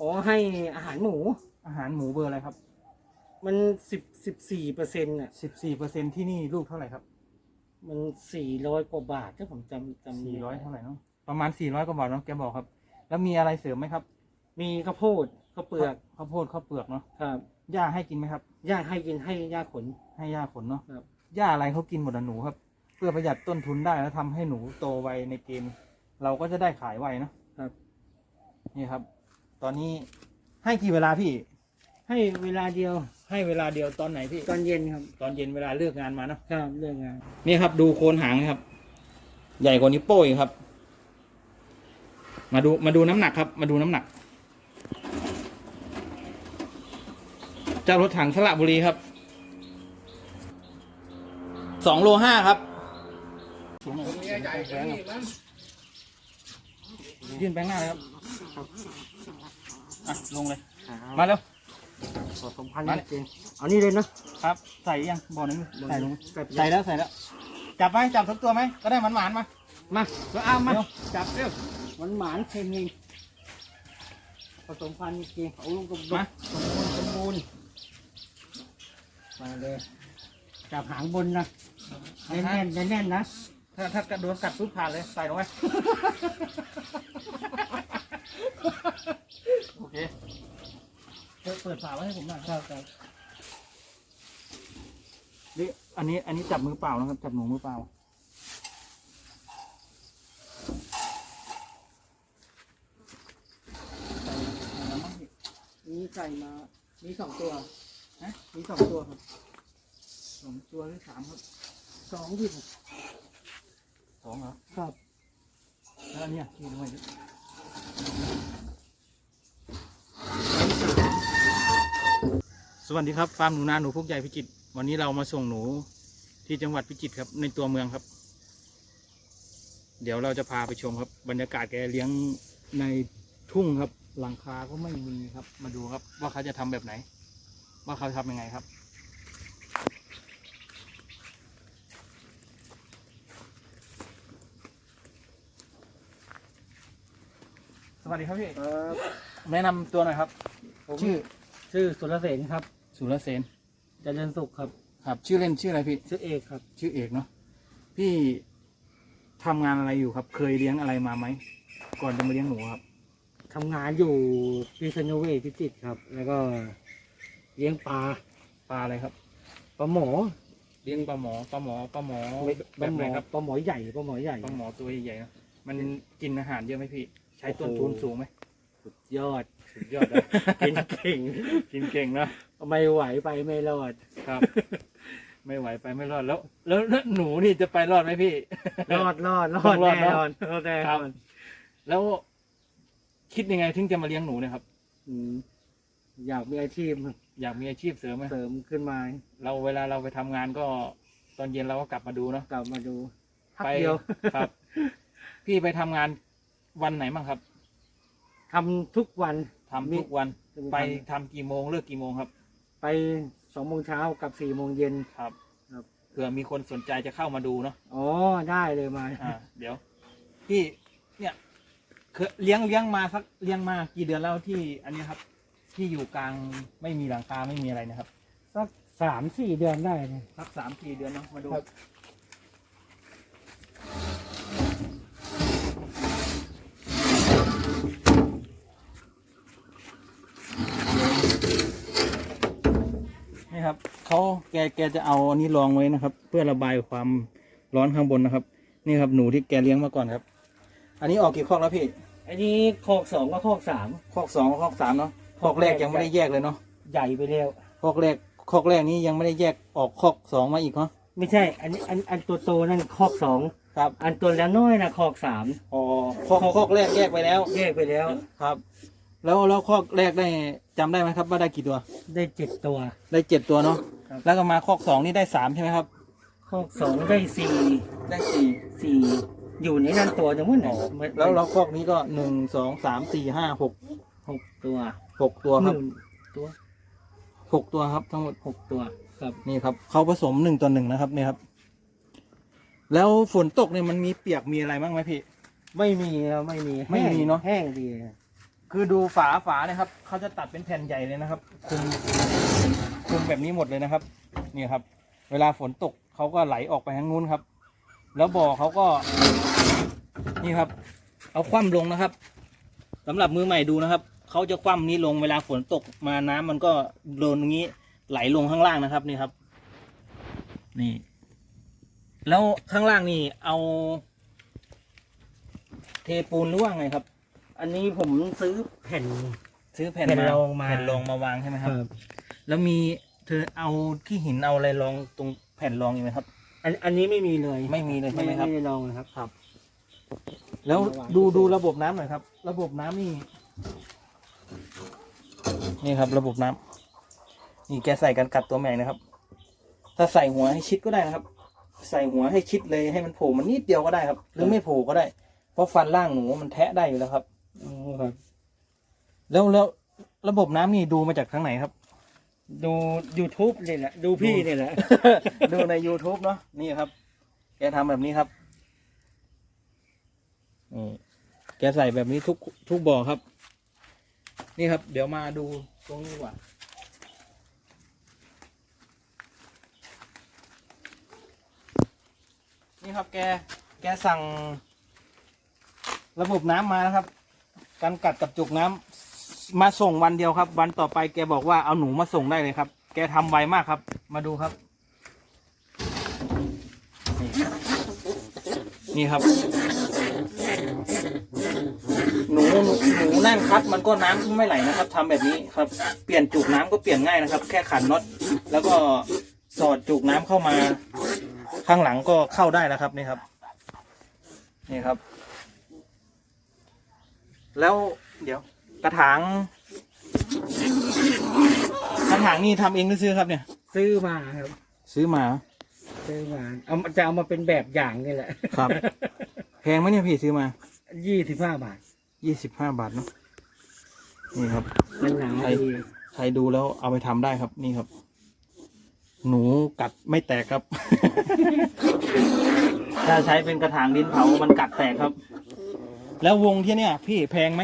อ๋อให้อาหารหมู อาหารหมูเบอร์อะไรครับมันสิบสิบสี่เปอร์เซ็นต์อะ สิบสี่เปอร์เซ็นที่นี่ลูกเท่าไหร่ครับมันสี่ร้อยกว่าบาทถ้าผมจำจำสี่ร้อยเท่าไหร่เนาะประมาณสี่ร้อยกว่าบาทเนาะแกบอกครับ แล้วมีอะไรเสริมไหมครับมีข้าวโพดข้าวเปลือกข้าวโพดข้าวเปลือกเนาะครับหญ้าให้กินไหมครับ ย่าให้กินให้ย่าขน ให้หญ้าขนเนาะครับ หญ้าอะไรเขากินหมดอะหนูครับ เพื่อประหยัดต้นทุนได้แล้วทำให้หนูโตไวในเกม เราก็จะได้ขายไวเนาะครับ นี่ครับ ตอนนี้ให้กี่เวลาพี่ ให้เวลาเดียว ให้เวลาเดียวตอนไหนพี่ ตอนเย็นครับ ตอนเย็นเวลาเลิกงานมาเนาะครับเรื่องงานนี่ครับ ดูโคนหางครับ ใหญ่กว่านิ้วโป้งอีกครับ มาดูมาดูน้ำหนักครับ มาดูน้ำหนัก เจ้ารถถังสระบุรีครับสองโลห้าครับสูงหน่อยยื่นแบงค์หน้าเลยครับ อะลงเลย มาเร็วขอสมพันธ์มาจริงเอานี่เลยนะครับ ใส่ยังบ่อนึงใส่ลงใส่ไปใส่แล้วใส่แล้วจับไหมจับทุกตัวไหมก็ได้หมันหมานๆมามาก็เอามาเร็วจับเร็วหวานหมานเค็มเองผสมพันธุ์จริงเอาลงกับมาสมบูรณ์สมบูรณ์มาเลยจับหางบนนะแน่นๆแน่นๆนะถ้าถ้าโดนกัดปุ๊บผ่านเลยใส่ลงไป โอเค เปิดเปิดฝาไว้ให้ผมหน่อยครับครับนี่อันนี้อันนี้จับมือเปล่านะครับ จับหนูมือเปล่า นี่ใส่มา มีสองตัวฮะมีสองตัวครับสองตัวหรือสามครับสองที่ผมสองเหรอครับแล้วอันเนี้ยที่ลงไป สวัสดีครับฟาร์มหนูนาหนูพุกใหญ่พิจิตรวันนี้เรามาส่งหนูที่จังหวัดพิจิตรครับ ในตัวเมืองครับ เดี๋ยวเราจะพาไปชมครับ บรรยากาศแกเลี้ยงในทุ่งครับ หลังคาก็ไม่มีครับ มาดูครับว่าเขาจะทำแบบไหน ว่าเขาทำยังไงครับ สวัสดีครับพี่ครับแนะนำตัวหน่อยครับชื่อ ชื่อสุรเสนครับ สุรเสนเจริญสุขครับ ครับ ชื่อเล่นชื่ออะไรพี่ ชื่อเอกครับ ชื่อเอกเนาะพี่ทำงานอะไรอยู่ครับ เคยเลี้ยงอะไรมาไหมก่อนจะมาเลี้ยงหนูครับ ทำงานอยู่พิษณุเวศพิจิตรครับ แล้วก็เลี้ยงปลาปลาอะไรครับ ปลาหมอเลี้ยงปลาหมอปลาหมอปลาหมอปแบลาบหมไหนอครับปลาหมอใหญ่ปลาหมอใหญ่ ปลาหมอตัวใหญ่ๆนะมันกินอาหารเยอะไหมพี่ ใช้ต้นโอ้โหทุนสูงไหมยอด สุดยอดนะกินเก่ง กินเก่งนะ ไม่ไหวไปไม่รอด ครับ ไม่ไหวไปไม่รอดแล้ว แล้วแล้วหนูนี่จะไปรอดไหมพี่ รอดรอดรต้ออดงรอดแน่เนอะ นอนรอดแน่คนรับอนแล้วคิดยังไงถึงจะมาเลี้ยงหนูเนี่ยครับ อืมอยากมีอาชีพอยากมีอาชีพเสริมไหมเสริมขึ้นมา เราเวลาเราไปทำงานก็ตอนเย็นเราก็กลับมาดูเนาะกลับมาดูพักไปเดียวครับ พี่ไปทำงานวันไหนบ้างครับทำทุกวันทำทุกวันมีไปทำกี่โมงเลิกกี่โมงครับ ไปสองโมงเช้ากับสี่โมงเย็น ครับครับ เผื่อมีคนสนใจจะเข้ามาดูเนาะอ๋อได้เลยมาอ่าเดี๋ยวพี่เนี่ยเคยเลี้ยงเลี้ยงมาสักเลี้ยงมากี่เดือนแล้วที่อันนี้ครับ ที่อยู่กลางไม่มีหลังคาไม่มีอะไรนะครับสักสามสี่เดือนได้เลยสักสามสี่เดือนเนาะมาดูครับ นี่ครับเขาแกแกจะเอาอันนี้รองไว้นะครับ เพื่อระบายความร้อนข้างบนนะครับ นี่ครับหนูที่แกเลี้ยงมาก่อนครับ อันนี้ออกกี่คอกแล้วพี่อันนี้คอกสองกับคอกสาม คอกสองกับคอกสามเนาะคอกแรกยังไม่ได้แยกเลยเนาะใหญ่ไปแล้วคอกแรกคอกแรกนี้ยังไม่ได้แยกออกคอกสองมาอีกเนาะไม่ใช่ อันนี้อันอันตัวโตนั่นคอกสองครับอันตัวแล้วน้อยนะคอกสามอ๋อคอกคอกแรกแยกไปแล้ว แยกไปแล้วครับ แล้วแล้วคอกแรกได้จำได้ไหมครับว่าได้กี่ตัว ได้เจ็ดตัว ได้เจ็ดตัวเนาะครับ แล้วก็มาคอกสองนี่ได้สามใช่ไหมครับคอกสองได้สี่ได้สี่สี่อยู่ในนั้นตัวหนึงมั้งอ๋อไม่แล้วแล้วคอกนี้ก็หนึ่งสองสามสี่ห้าหกหกตัวหกตัวครับหนึ่งตัวหกตัวครับทั้งหมด หกตัวครับ นี่ครับเขาผสมหนึ่งต่อหนึ่งนะครับนี่ครับ แล้วฝนตกเนี่ยมันมีเปียกมีอะไรบ้างไหมพี่ ไม่มีครับไม่มีไม่มีแห้งเนอะ แห้งดี คือดูฝาฝานี่ยครับเขาจะตัดเป็นแผ่นใหญ่เลยนะครับคุมคุมแบบนี้หมดเลยนะครับนี่ครับ เวลาฝนตกเขาก็ไหลออกไปทางนู้นครับ แล้วบ่อเขาก็ นี่ครับ เอาคว่ำลงนะครับสำหรับมือใหม่ดูนะครับเขาจะคว่ำนี้ลงเวลาฝนตกมาน้ำมันก็โดนตรงนี้ไหลลงข้างล่างนะครับนี่ครับ นี่ แล้วข้างล่างนี่เอา เทปูนหรือว่าไงครับ อันนี้ผมซื้อแผ่น ซื้อแผ่นแผ่นรองมา แผ่นรองมาวางใช่ไหมครับ แล้วมีเธอเอาขี้หินเอาอะไรรองตรงแผ่นรองอยู่ไหมครับ อันอันนี้ไม่มีเลยไม่มีเลยใช่ไหมครับ ไม่ได้ลองนะครับครับ แล้วมาวางดูดูระบบน้ำหน่อยครับ ระบบน้ำนี่ นี่ครับ ระบบน้ำนี่แกใส่กันกัดตัวแมงนะครับ ถ้าใส่หัวให้ชิดก็ได้นะครับ ใส่หัวให้ชิดเลยให้มันโผล่มันนิดเดียวก็ได้ครับ หรือไม่โผล่ก็ได้ เพราะฟันล่างหนูมันแทะได้อยู่แล้วครับ อ๋อครับ แล้วแล้วระบบน้ำนี่ดูมาจากทางไหนครับ ดู YouTube นี่แหละ ดูพี่นี่แหละ ดูใน YouTube เนาะนี่ครับ แกทำแบบนี้ครับนี่แกใส่แบบนี้ทุกทุกบ่อครับ นี่ครับ เดี๋ยวมาดูตรงนี้ดีกว่านี่ครับแกแกสั่ง ระบบน้ำมานะครับ การกัดกับจุกน้ำมาส่งวันเดียวครับ วันต่อไปแกบอกว่าเอาหนูมาส่งได้เลยครับ แกทำไวมากครับ มาดูครับ นี่ครับ หนูหนูนั่นครับ มันก็น้ำไม่ไหลนะครับทำแบบนี้ครับ เปลี่ยนจุกน้ำก็เปลี่ยนง่ายนะครับ แค่ขันน็อตแล้วก็สอดจุกน้ำเข้ามา ข้างหลังก็เข้าได้นะครับนี่ครับ นี่ครับ แล้วเดี๋ยว กระถาง กระถางนี่ทำเองหรือซื้อครับเนี่ย ซื้อมาครับซื้อมาซื้อมาเอาจะเอามาเป็นแบบอย่างนี่แหละครับ แพงไหมเนี่ยพี่ซื้อมายี่สิบห้าบาทยี่สิบห้าบาทเนาะนี่ครับ มันหนาใช่ดีใครดูแล้วเอาไปทำได้ครับนี่ครับ หนูกัดไม่แตกครับ ถ้าใช้เป็นกระถางดินเผามันกัดแตกครับ แล้ววงที่เนี่ยพี่แพงไหม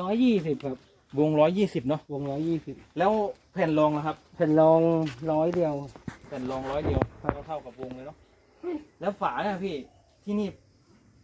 ร้อยยี่สิบครับ วงร้อยยี่สิบเนาะวงร้อยยี่สิบแล้วแผ่นรองนะครับ แผ่นรองร้อยเดียว แผ่นรองร้อยเดียวก็เท่ากับวงเลยเนาะแล้วฝาเนี่ยพี่ที่นี่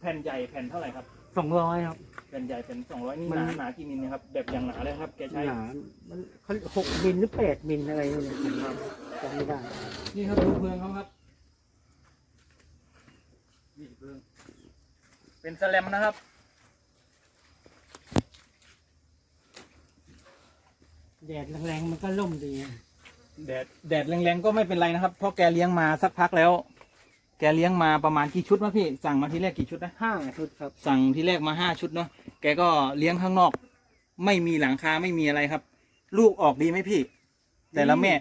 แผ่นใหญ่แผ่นเท่าไหร่ครับสองร้อยครับ แผ่นใหญ่แผ่นสองร้อยนี่มัหนนาหนากี่มิลนะครับแบบอย่างหนาเลยครับแกใช้หนามันเขาหกมิลหรือแปดมิลอะไรนี่แหละผมจำไม่ได้นี่ครับดูเพื่องเขาครับนี่เพื่องเป็นสแลมนะครับ แดดแรงๆมันก็ล่มดี แดดแดดแรงๆก็ไม่เป็นไรนะครับ เพราะแกเลี้ยงมาสักพักแล้ว แกเลี้ยงมาประมาณกี่ชุดวะพี่ สั่งมาทีแรกกี่ชุดนะห้าชุดครับ สั่งทีแรกมาห้าชุดเนาะแกก็เลี้ยงข้างนอก ไม่มีหลังคาไม่มีอะไรครับ ลูกออกดีไหมพี่ แต่ละแม่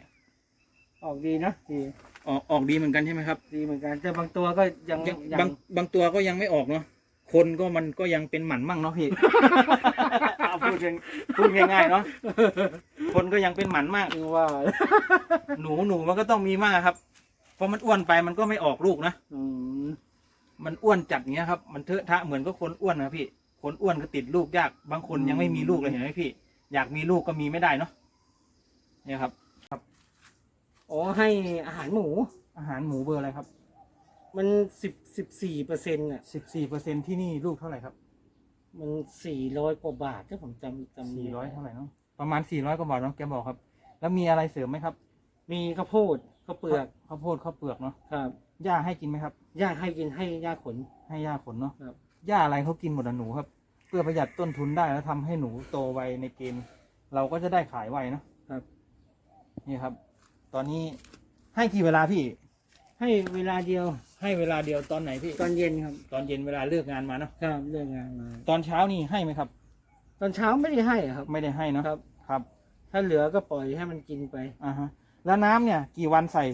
ออกดีนะดีออกออกดีเหมือนกันใช่ไหมครับดีเหมือนกันแต่บางตัวก็ยังยังยังบางบางตัวก็ยังไม่ออกเนาะคนก็มันก็ยังเป็นหมันมั่งเนาะพี่ เอาพูดยังพูดง่ายๆเนาะ คนก็ยังเป็นหมันมาก ว่าหนูหนูมันก็ต้องมีมากครับ เพราะมันอ้วนไปมันก็ไม่ออกลูกนะ อืมมันอ้วนจัดเงี้ยครับ มันเทอะทะเหมือนก็คนอ้วนนะพี่ คนอ้วนก็ติดลูกยาก บางคนยังไม่มีลูกเลยเห็นไหมพี่ อยากมีลูกก็มีไม่ได้เนาะ เนี่ยครับ อ๋อให้อาหารหมู อาหารหมูเบอร์อะไรครับ มันสิบสิบสี่เปอร์เซ็นต์อะ สิบสี่เปอร์เซ็นที่นี่ลูกเท่าไหร่ครับมันสี่ร้อยกว่าบาทถ้าผมจำจำสี่ร้อยเท่าไหร่เนาะ ประมาณสี่ร้อยกว่าบาทเนาะแกบอกครับ แล้วมีอะไรเสริมไหมครับมีข้าวโพดข้าวเปลือกข้าวโพดข้าวเปลือกเนาะครับหญ้าให้กินไหมครับ ย่าให้กินให้ย่าขน ให้หญ้าขนเนาะครับ หญ้าอะไรเขากินหมดอะหนูครับ เพื่อประหยัดต้นทุนได้แล้วทำให้หนูโตไวในเกณฑ์เราก็จะได้ขายไวเนาะครับ นี่ครับ ตอนนี้ให้กี่เวลาพี่ ให้เวลาเดียว ให้เวลาเดียวตอนไหนพี่ ตอนเย็นครับตอนเย็นเวลาเลิกงานมาเนาะครับเรื่องงานมา ตอนเช้านี่ให้ไหมครับ ตอนเช้าไม่ได้ให้อะครับ ไม่ได้ให้เนาะครับ ครับ ถ้าเหลือก็ปล่อยให้มันกินไป อ่าฮะแล้วน้ำเนี่ยกี่วันใส่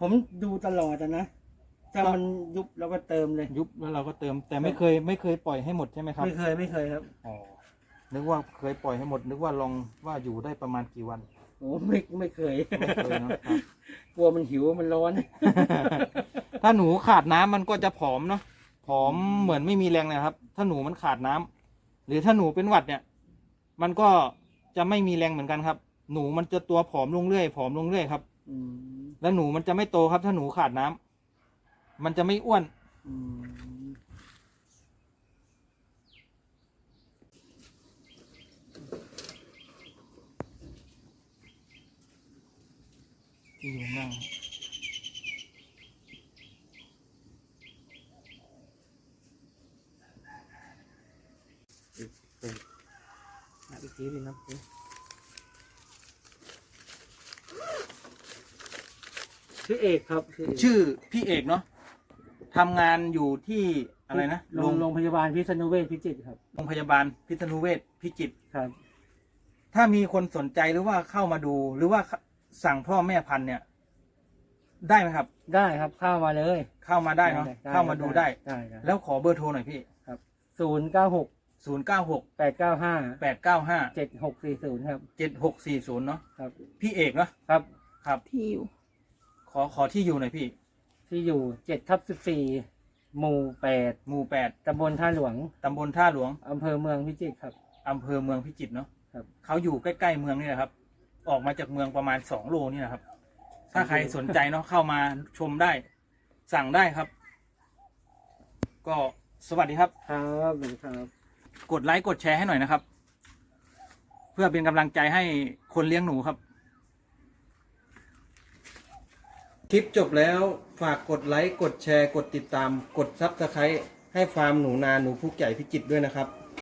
ผมดูตลอดอะนะ ถ้ามันยุบเราก็เติมเลย ยุบแล้วเราก็เติม แต่ไม่เคยไม่เคยปล่อยให้หมดใช่ไหมครับไม่เคยไม่เคยครับอ๋อนึกว่าเคยปล่อยให้หมด นึกว่าลองว่าอยู่ได้ประมาณกี่วัน โอ้ไม่ไม่เคย ไม่เคยเนาะครับ กลัวมันหิวมันร้อน ถ้าหนูขาดน้ำมันก็จะผอมเนาะผอมเหมือนไม่มีแรงเลยครับ ถ้าหนูมันขาดน้ำหรือถ้าหนูเป็นหวัดเนี่ย มันก็จะไม่มีแรงเหมือนกันครับ หนูมันจะตัวผอมลงเรื่อยผอมลงเรื่อยครับ อืมแล้วหนูมันจะไม่โตครับ ถ้าหนูขาดน้ำมันจะไม่อ้วน อืมที่อยู่ข้าง ล่างอะอีชื่อเอกครับชื่อเอกชื่อพี่เอกเนาะทำงานอยู่ที่อะไรนะโรงโรงพยาบาลพิษณุเวชพิจิตรครับ โรงพยาบาลพิษณุเวชพิจิตรครับ ถ้ามีคนสนใจหรือว่าเข้ามาดู หรือว่าสั่งพ่อแม่พันธุ์เนี่ย ได้ไหมครับ ได้ครับเข้ามาเลยเข้ามาได้เนาะเข้ามาดูได้ ได้แล้วขอเบอร์โทรหน่อยพี่ ศูนย์เก้าหก ศูนย์เก้าหกแปดเก้าห้าแปดเก้าห้าเจ็ดหกสี่ศูนย์ครับ เจ็ดหกสี่ศูนย์เนาะครับ พี่เอกเนาะครับ ครับ ที่อยู่ ขอขอที่อยู่หน่อยพี่ ที่อยู่เจ็ดทับสิบสี่หมู่แปดหมู่แปดตำบลท่าหลวงตำบลท่าหลวงอำเภอเมืองพิจิตรครับ อำเภอเมืองพิจิตรเนาะครับ เขาอยู่ใกล้ๆเมืองนี่แหละครับ ออกมาจากเมืองประมาณสองโลนี่แหละครับ ถ้าใครสนใจเนาะเข้ามาชมได้ สั่งได้ครับ ก็สวัสดีครับ ครับสวัสดีครับ กดไลค์กดแชร์ให้หน่อยนะครับ เพื่อเป็นกำลังใจให้คนเลี้ยงหนูครับ คลิปจบแล้วฝากกดไลค์กดแชร์ กดติดตาม กดซับสไครต์ให้ฟาร์มหนูนาหนูพุกใหญ่พิจิตรด้วยนะครับ